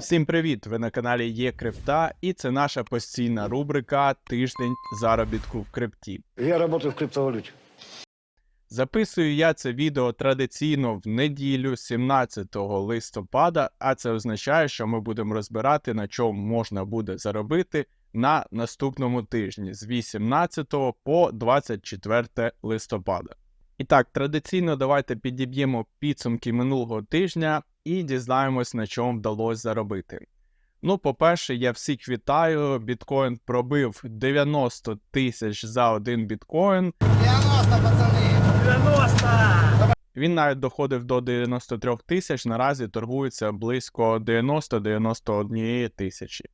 Всім привіт! Ви на каналі Є Крипта, і це наша постійна рубрика Тиждень заробітку в крипті. Я работаю в криптовалюте. Записую я це відео традиційно в неділю, 17 листопада, а це означає, що ми будемо розбирати, на чому можна буде заробити на наступному тижні з 18 по 24 листопада. І так, традиційно давайте підіб'ємо підсумки минулого тижня і дізнаємось, на чому вдалося заробити. Ну, по-перше, я всіх вітаю. Біткоін пробив 90 тисяч за один біткоін. 90, пацаны! 90! Він навіть доходив до 93 тисяч, наразі торгується близько 90-91 тисячі.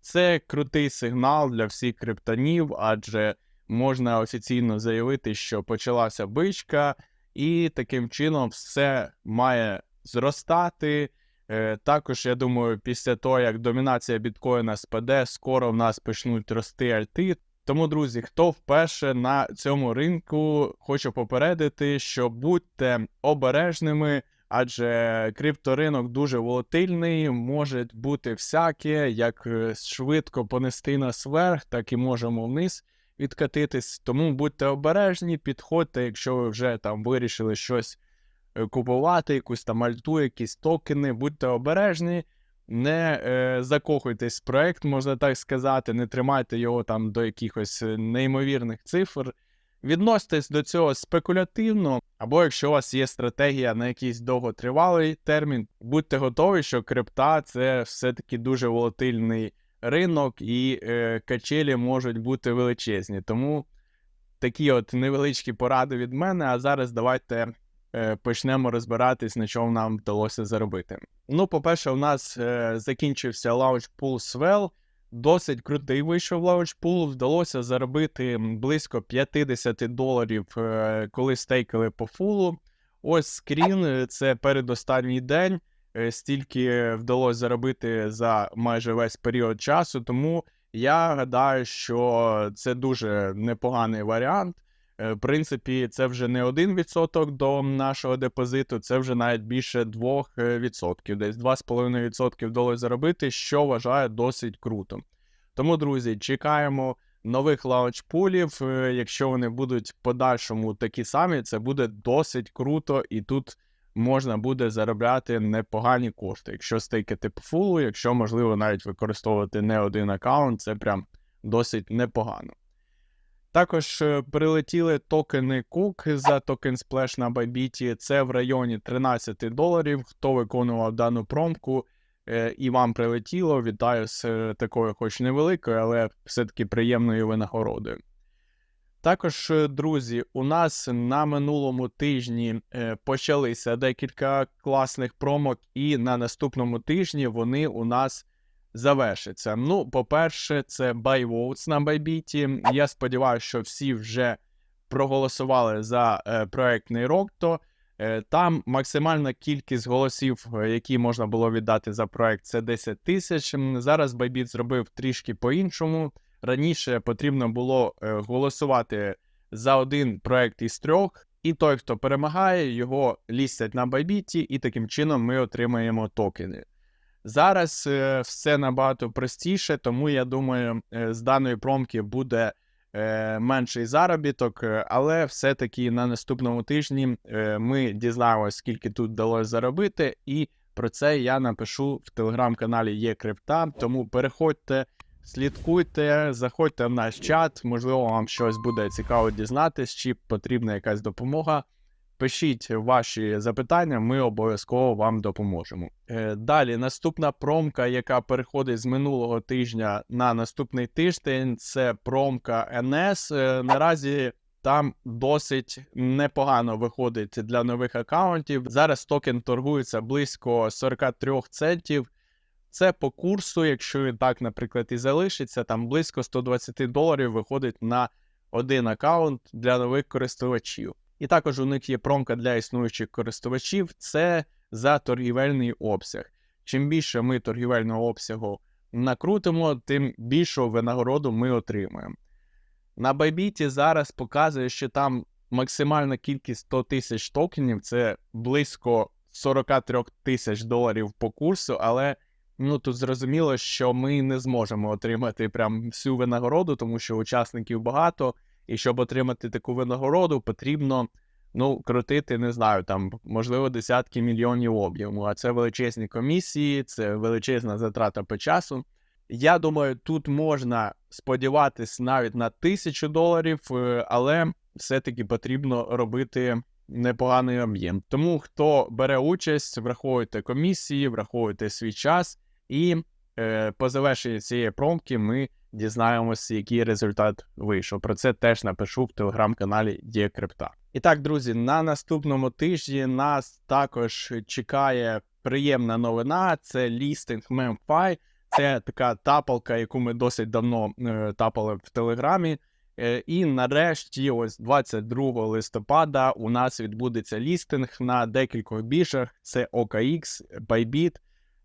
Це крутий сигнал для всіх криптонів, адже можна офіційно заявити, що почалася бичка, і таким чином все має зростати. Е, Також, я думаю, після того, як домінація біткоїна спаде, скоро в нас почнуть рости альти. Тому, друзі, хто вперше на цьому ринку, хочу попередити, що будьте обережними, адже крипторинок дуже волатильний, може бути всяке, як е, швидко понести нас вверх, так і можемо вниз відкатитись. Тому будьте обережні, підходьте, якщо ви вже там вирішили щось купувати, якусь там альту, якісь токени, будьте обережні. Не е, закохуйтесь в проект, можна так сказати, не тримайте його там до якихось е, неймовірних цифр. Відноситесь до цього спекулятивно, або якщо у вас є стратегія на якийсь довготривалий термін, будьте готові, що крипта це все-таки дуже волатильний ринок, і е, качелі можуть бути величезні. Тому такі от невеличкі поради від мене. А зараз давайте е, почнемо розбиратись, на чому нам вдалося заробити. Ну, по-перше, у нас е, закінчився лаунчпул Swell. Досить крутий вийшов лаунчпул. Вдалося заробити близько 50 доларів, е, коли стейкали по фулу. Ось скрін, е, це передостанній день. Е, Стільки вдалося заробити за майже весь період часу. Тому я гадаю, що це дуже непоганий варіант. Е, В принципі, це вже не 1% до нашого депозиту, це вже навіть більше 2%, десь 2,5% вдалося заробити, що вважаю досить круто. Тому, друзі, чекаємо нових лаунчпулів. Е, Якщо вони будуть в подальшому такі самі, це буде досить круто, і тут можна буде заробляти непогані кошти. Якщо стейкати по фулу, якщо можливо навіть використовувати не один аккаунт, це прям досить непогано. Також е, прилетіли токени Cook за токен Splash на Bybit. Це в районі 13 доларів. Хто виконував дану промку е, і вам прилетіло, вітаю з е, такою, хоч невеликою, але все-таки приємною винагородою. Також, друзі, у нас на минулому тижні почалися декілька класних промок, і на наступному тижні вони у нас завершиться. Ну, по-перше, це Buy Votes на Bybit. Я сподіваюся, що всі вже проголосували за е, проект Нейрокто. Е, Там максимальна кількість голосів, е, які можна було віддати за проект, це 10 тисяч. Зараз Bybit зробив трішки по-іншому. Раніше потрібно було е, голосувати за один проект із трьох, і той, хто перемагає, його лістять на Bybit, і таким чином ми отримаємо токени. Зараз е, все набагато простіше, тому я думаю, е, з даної промки буде е, менший заробіток, але все-таки на наступному тижні ми дізнаємося, скільки тут вдалося заробити, і про це я напишу в телеграм-каналі Є Крипта. Тому переходьте, слідкуйте, заходьте в наш чат. Можливо, вам щось буде цікаво дізнатись, чи потрібна якась допомога. Пишіть ваші запитання, ми обов'язково вам допоможемо. Е, Далі, наступна промка, яка переходить з минулого тижня на наступний тиждень, це промка NS. Е, Наразі там досить непогано виходить для нових аккаунтів. Зараз токен торгується близько 43 центів. Це по курсу, якщо він так, наприклад, і залишиться, там близько 120 доларів виходить на один аккаунт для нових користувачів. І також у них є промка для існуючих користувачів, це за торгівельний обсяг. Чим більше ми торгівельного обсягу накрутимо, тим більшу винагороду ми отримаємо. На Bybit зараз показує, що там максимальна кількість 100 тисяч токенів це близько 43 тисяч доларів по курсу, але Ну тут зрозуміло, що ми не зможемо отримати прям всю винагороду, тому що учасників багато, і щоб отримати таку винагороду, потрібно ну, крутити, не знаю, там, можливо, десятки мільйонів об'єму. А це величезні комісії, це величезна затрата по часу. Я думаю, тут можна сподіватись навіть на тисячу доларів, е, але все-таки потрібно робити непоганий об'єм. Тому хто бере участь, враховуйте комісії, враховуйте свій час, і е, по завершенні цієї промки ми дізнаємося, який результат вийшов. Про це теж напишу в телеграм-каналі Є Крипта. І так, друзі, на наступному тижні нас також чекає приємна новина. Це лістинг MemFi. Це така тапалка, яку ми досить давно е, тапали в Телеграмі. Е, і нарешті, ось 22 листопада, у нас відбудеться лістинг на декількох біржах: це OKX, Bybit,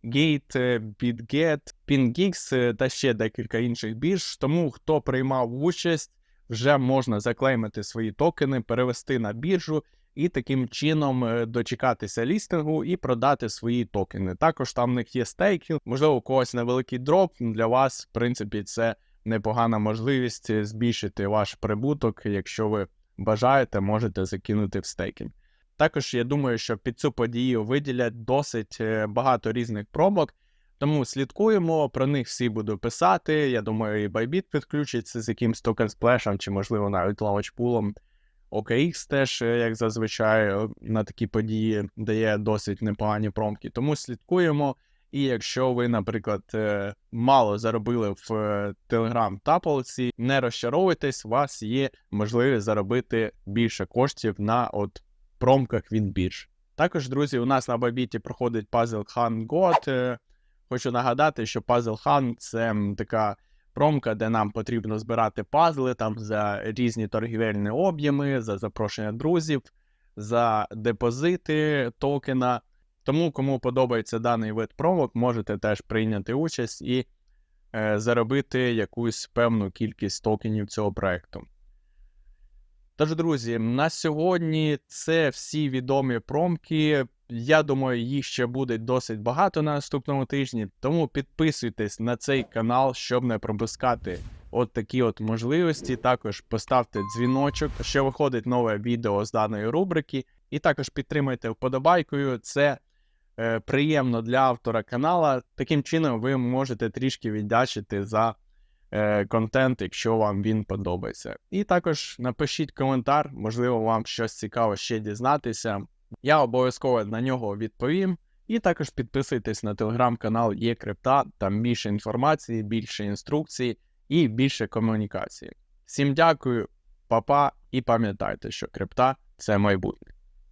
Gate, BitGet, PingX е, та ще декілька інших бірж. Тому хто приймав участь, вже можна заклеймити свої токени, перевести на біржу і таким чином е, дочекатися лістингу і продати свої токени. Також там в них є стейки, можливо, у когось невеликий дроп. Для вас, в принципі, це непогана можливість е, збільшити ваш прибуток. Якщо ви бажаєте, можете закинути в стейкінг. Також я думаю, що під цю подію виділять досить е, багато різних промок. Тому слідкуємо, про них всі буду писати. Я думаю, і Bybit підключиться з якимсь токен сплешем, чи, можливо, навіть лавочпулом. OKX теж, е, як зазвичай, е, на такі події дає досить непогані промки. Тому слідкуємо. І якщо ви, наприклад, мало заробили в Telegram тапалці, не розчаровуйтесь, у вас є можливість заробити більше коштів на от промках від бірж. Також, друзі, у нас на Бабіті проходить Hunt God. Е, Хочу нагадати, що Puzzle Hunt – це така промка, де нам потрібно збирати пазли там за різні торгівельні об'єми, за запрошення друзів, за депозити токена. Тому, кому подобається даний вид промок, можете теж прийняти участь і е, заробити якусь певну кількість токенів цього проекту. Тож, друзі, на сьогодні це всі відомі промки. Я думаю, їх ще буде досить багато на наступному тижні. Тому підписуйтесь на цей канал, щоб не пропускати от такі от можливості. Також поставте дзвіночок, що виходить нове відео з даної рубрики. І також підтримайте вподобайкою. Це е, приємно для автора канала. Таким чином, ви можете трішки віддячити за контент, якщо вам він подобається. І також напишіть коментар, можливо, вам щось цікаве ще дізнатися. Я обов'язково на нього відповім. І також підписуйтесь на телеграм-канал Є Крипта, там більше інформації, більше інструкцій і більше комунікації. Всім дякую, папа, і пам'ятайте, що крипта це майбутнє.